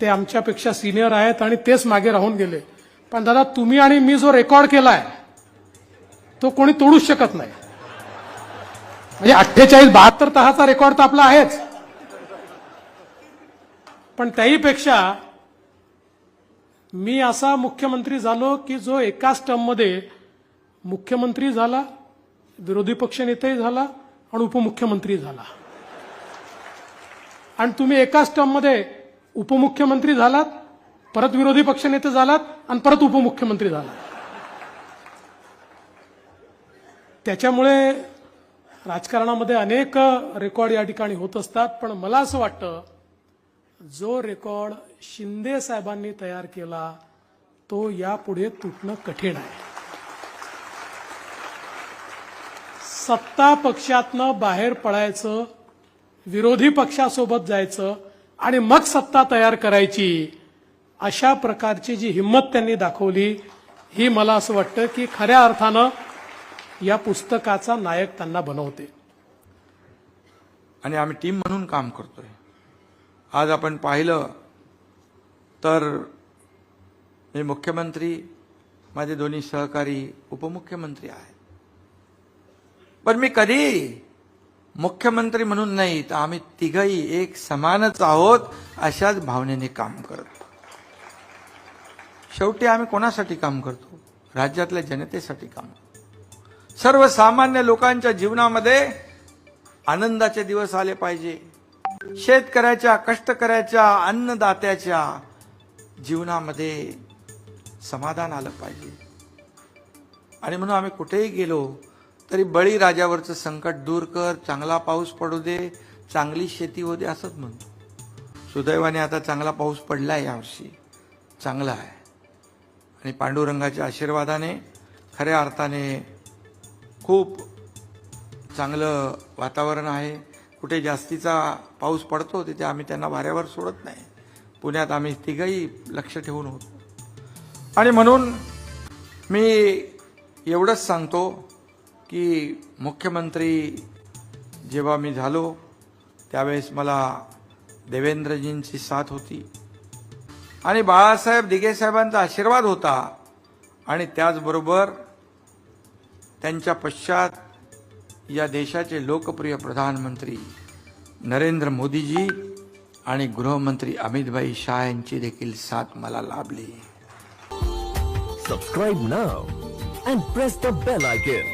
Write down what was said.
ते आमच्यापेक्षा सिनियर आहेत आणि तेच मागे राहून गेले. पण दादा तुम्ही आणि मी जो रेकॉर्ड केलाय तो कोणी तोडूच शकत नाही. म्हणजे अठ्ठेचाळीस बहात्तर तहाचा रेकॉर्ड तर आपला आहेच. पण त्याहीपेक्षा मी असा मुख्यमंत्री झालो की जो एकाच टर्ममध्ये मुख्यमंत्री झाला विरोधी पक्षनेताही झाला आणि उपमुख्यमंत्री झाला. आणि तुम्ही एकाच टर्ममध्ये उपमुख्यमंत्री झालात परत विरोधी पक्षनेते झालात आणि परत उपमुख्यमंत्री झालात. त्याच्यामुळे राजकारणामध्ये अनेक रेकॉर्ड या ठिकाणी होत असतात पण मला असं वाटतं जो रेकॉर्ड शिंदे साहेबांनी तयार केला तो यापुढे तुटणं कठीण आहे. सत्ता पक्षातनं बाहेर पडायचं विरोधी पक्षासोबत जायचं आणि मग सत्ता तयार करायची अशा प्रकारची जी हिंमत त्यांनी दाखवली ही मला असं वाटतं की खऱ्या अर्थानं या पुस्तकाचा नायक त्यांना बनवते. आणि आम्ही टीम म्हणून काम करतोय. आज आपण पाहिलं तर मी मुख्यमंत्री माझे दोन्ही सहकारी उपमुख्यमंत्री आहेत. पण मी कधी मुख्यमंत्री म्हणून नाही तर आम्ही तिघही एक समानच आहोत अशाच भावनेने काम करतो. शेवटी आम्ही कोणासाठी काम करतो? राज्यातल्या जनतेसाठी काम सर्वसामान्य लोकांच्या जीवनामध्ये आनंदाचे दिवस आले पाहिजे. शेतकऱ्याच्या कष्टकऱ्याच्या अन्नदात्याच्या जीवनामध्ये समाधान आलं पाहिजे. आणि म्हणून आम्ही कुठेही गेलो तरी बळीराजावरचं संकट दूर कर चांगला पाऊस पडू दे चांगली शेती होऊ दे असंच म्हणतो सुदैवाने आता चांगला पाऊस पडला आहे यावर्षी चांगला आहे. आणि पांडुरंगाच्या आशीर्वादाने खऱ्या अर्थाने खूप चांगलं वातावरण आहे. कुठे जास्तीचा पाऊस पडतो तिथे आम्ही त्यांना वाऱ्यावर सोडत नाही. पुण्यात आम्ही तिघही लक्ष ठेवून होतो. आणि म्हणून मी एवढंच सांगतो की मुख्यमंत्री जेव्हा मी झालो त्यावेळेस मला देवेंद्रजींची साथ होती. आणि बाळासाहेब दिघेसाहेबांचा आशीर्वाद होता. आणि त्याचबरोबर त्यांच्या पश्चात या देशाचे लोकप्रिय प्रधानमंत्री नरेंद्र मोदीजी आणि गृहमंत्री अमितभाई शाह यांची देखील साथ मला लाभली. Subscribe now and press the bell icon